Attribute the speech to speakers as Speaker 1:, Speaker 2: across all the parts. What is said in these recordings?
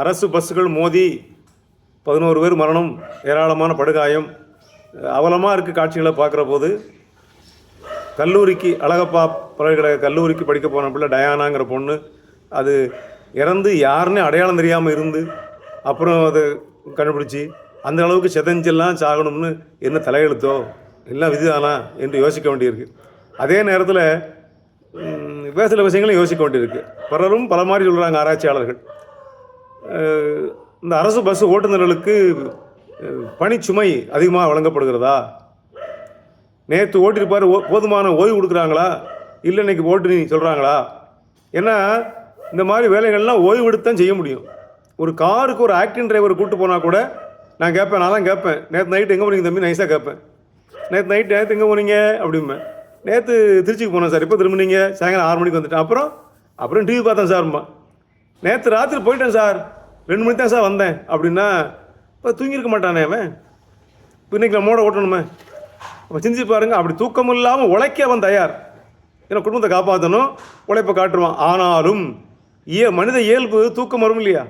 Speaker 1: அரசு பஸ்ஸுகள் மோதி பதினோரு பேர் மரணம் ஏராளமான படுகாயம். அவலமாக இருக்குது காட்சிகளை பார்க்குற போது கல்லூரிக்கு அழகப்பா பல்கலைக்கழக கல்லூரிக்கு படிக்க போன பிள்ளை டயானாங்கிற பொண்ணு அது இறந்து யாருன்னே அடையாளம் தெரியாமல் இருந்து அப்புறம் அதை கண்டுபிடிச்சி அந்த அளவுக்கு செதஞ்செல்லாம் சாகணும்னு என்ன தலையெழுத்தோ? எல்லாம் விதிதானா என்று யோசிக்க வேண்டியிருக்கு. அதே நேரத்தில் வேறு சில விஷயங்களும் யோசிக்க வேண்டியிருக்கு. பலரும் பல மாதிரி சொல்கிறாங்க ஆராய்ச்சியாளர்கள். இந்த அரசு பஸ் ஓட்டுநர்களுக்கு பணிச்சுமை அதிகமாக வழங்கப்படுகிறதா? நேற்று ஓட்டிருப்பார் ஓ- போதுமான ஓய்வு கொடுக்குறாங்களா? இல்லை இன்னைக்கு ஓட்டு சொல்கிறாங்களா ஏன்னா இந்த மாதிரி வேலைகள்லாம் ஓய்வு எடுத்து தான் செய்ய முடியும். ஒரு காருக்கு ஒரு ஆக்டிங் டிரைவர் கூப்பிட்டு போனால் கூட நான் கேட்பேன் நான் தான் கேட்பேன். நேற்று நைட்டு எங்கே போனீங்க தம்பி? நைஸாக கேட்பேன். நேற்று நைட்டு நேற்று எங்கே போனீங்க? அப்படிம்பேன். நேற்று திருச்சிக்கு போனேன் சார். இப்போ திரும்பினீங்க? சாயங்காலம் ஆறு மணிக்கு வந்துட்டேன். அப்புறம் அப்புறம் டிவி பார்த்தேன் சார்மா நேற்று ராத்திரி போயிட்டேன் சார். ரெண்டு மணி தான் சார் வந்தேன். அப்படின்னா இப்போ தூங்கியிருக்க மாட்டானே அவன்? இப்போ இன்னைக்கு நம்மோட ஓட்டணுமே. அப்போ சிந்திச்சு பாருங்கள் அப்படி தூக்கம் இல்லாமல் உழைக்க அவன் தயார். ஏன்னா குடும்பத்தை காப்பாற்றணும் உழைப்பை காட்டுருவான் ஆனாலும் ஏ மனித இயல்பு தூக்கம் வரும் இல்லையா?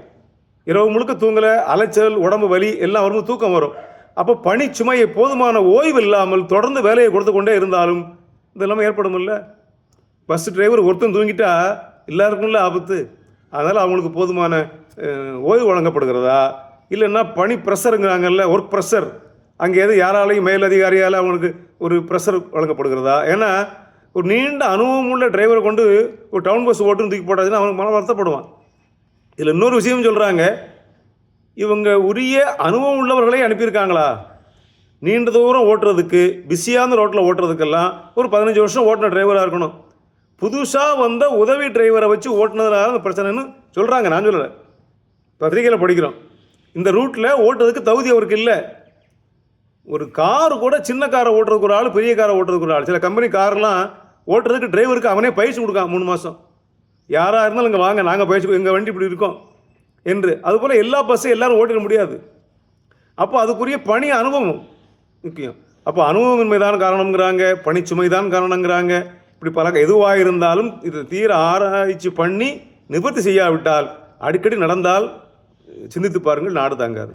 Speaker 1: இரவு முழுக்க தூங்கலை அலைச்சல் உடம்பு வலி எல்லாம் வரும் தூக்கம் வரும். அப்போ பணி சுமையை போதுமான ஓய்வு இல்லாமல் தொடர்ந்து வேலையை கொடுத்து கொண்டே இருந்தாலும் இதெல்லாம் ஏற்படும் இல்லை? பஸ் டிரைவர் ஒருத்தன் தூங்கிட்டா எல்லாருக்கும்ல ஆபத்து. அதனால் அவங்களுக்கு போதுமான ஓய்வு வழங்கப்படுகிறதா? இல்லைன்னா பணி ப்ரெஷருங்கிறாங்கல்ல ஒர்க் ப்ரெஷர் அங்கே எது யாராலையும் மேலதிகாரியால் அவங்களுக்கு ஒரு ப்ரெஷர் வழங்கப்படுகிறதா? ஏன்னா ஒரு நீண்ட அனுபவம் உள்ள டிரைவரை கொண்டு ஒரு டவுன் பஸ் ஓட்டுன்னு தூக்கி போட்டாச்சுன்னா அவனுக்கு மன வருத்தப்படுவான். இதில் இன்னொரு விஷயம் சொல்கிறாங்க இவங்க உரிய அனுபவம் உள்ளவர்களே அனுப்பியிருக்காங்களா? நீண்ட தூரம் ஓட்டுறதுக்கு பிஸியான ரோட்டில் ஓட்டுறதுக்கெல்லாம் ஒரு பதினஞ்சு வருஷம் ஓட்டின டிரைவராக இருக்கணும். புதுசாக வந்த உதவி டிரைவரை வச்சு ஓட்டுனதுனால அந்த பிரச்சனைன்னு சொல்கிறாங்க நான் சொல்லலை. பத்திரிக்கையில் படிக்கிறோம். இந்த ரூட்டில் ஓட்டுறதுக்கு தகுதி அவருக்கு இல்லை. ஒரு கார் கூட சின்ன காரை ஓட்டுறதுக்கு ஒரு ஆள் பெரிய காரை ஓட்டுறதுக்கு ஒரு ஆள். சில கம்பெனி கார்லாம் ஓட்டுறதுக்கு டிரைவருக்கு அவனே பயிற்சி கொடுக்கான் மூணு மாதம் யாராக இருந்தாலும் இங்கே வாங்க நாங்கள் பயிற்சி எங்கள் வண்டி இப்படி இருக்கோம் என்று. அதுபோல் எல்லா பஸ்ஸும் எல்லோரும் ஓட்டிட முடியாது. அப்போ அதுக்குரிய பணி அனுபவம் முக்கியம். அப்போ அனுபவமின்மை தான் காரணங்கிறாங்க பணிச்சுமை தான் காரணங்கிறாங்க இப்படி பல எதுவாக இருந்தாலும் இது தீர ஆராய்ச்சி பண்ணி நிவர்த்தி செய்யாவிட்டால் அடிக்கடி நடந்தால் சிந்தித்து பாருங்கள் நாடு தாங்காது.